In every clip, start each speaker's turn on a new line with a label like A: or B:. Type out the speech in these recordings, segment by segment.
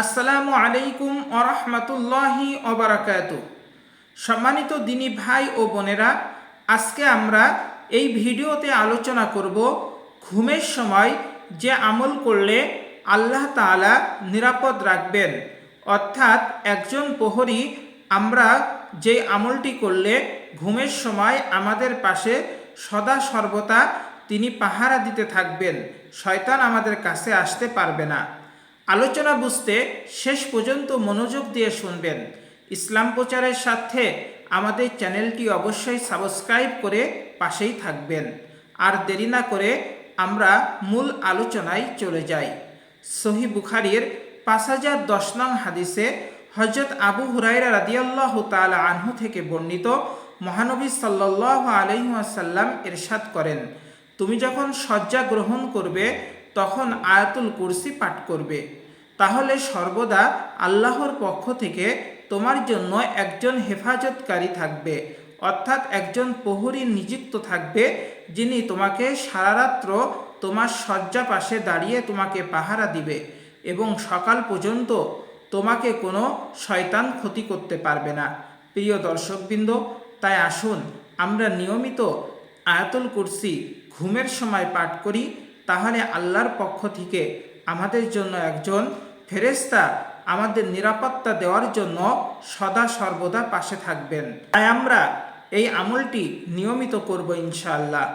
A: আসসালামু আলাইকুম আরহামতুল্লাহি অবরাকাত সম্মানিত দিনী ভাই ও বোনেরা, আজকে আমরা এই ভিডিওতে আলোচনা করব ঘুমের সময় যে আমল করলে আল্লাহ তাআলা নিরাপদ রাখবেন। অর্থাৎ একজন প্রহরী আমরা যে আমলটি করলে ঘুমের সময় আমাদের পাশে সদা সর্বদা তিনি পাহারা দিতে থাকবেন, শয়তান আমাদের কাছে আসতে পারবে না। আলোচনা বুঝতে শেষ পর্যন্ত মনোযোগ দিয়ে শুনবেন। ইসলাম প্রচারের সাথে আমাদের চ্যানেলটি অবশ্যই সাবস্ক্রাইব করে পাশেই থাকবেন। আর দেরি না করে আমরা মূল আলোচনায় চলে যাই। সহি বুখারির পাঁচ হাজার দশ নং হাদিসে হজরত আবু হুরাইরা রাদিয়াল্লাহ তালা আনহু থেকে বর্ণিত মহানবী সাল্লাহ আলহিহাসাল্লাম এরশাদ করেন, তুমি যখন শয্যা গ্রহণ করবে, তখন আয়াতুল কুরসি পাঠ করবে। তাহলে সর্বদা আল্লাহর পক্ষ থেকে তোমার জন্য একজন হেফাজতকারী থাকবে। অর্থাৎ একজন প্রহরী নিযুক্ত থাকবে, যিনি তোমাকে সারারাত্র তোমার শয্যা পাশে দাঁড়িয়ে তোমাকে পাহারা দিবে এবং সকাল পর্যন্ত তোমাকে কোনো শয়তান ক্ষতি করতে পারবে না। প্রিয় দর্শকবৃন্দ, তাই আসুন আমরা নিয়মিত আয়াতুল কুরসি ঘুমের সময় পাঠ করি। তাহলে আল্লাহর পক্ষ থেকে আমাদের জন্য একজন ফেরেস্তা আমাদের নিরাপত্তা দেওয়ার জন্য সদা সর্বদা পাশে থাকবেন। তাই আমরা এই আমলটি নিয়মিত করব ইনশাআল্লাহ।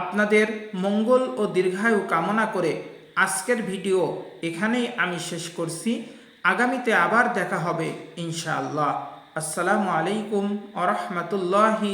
A: আপনাদের মঙ্গল ও দীর্ঘায়ু কামনা করে আজকের ভিডিও এখানেই আমি শেষ করছি। আগামীতে আবার দেখা হবে ইনশাআল্লাহ। আসসালামু আলাইকুম আ রহমতুল্লাহি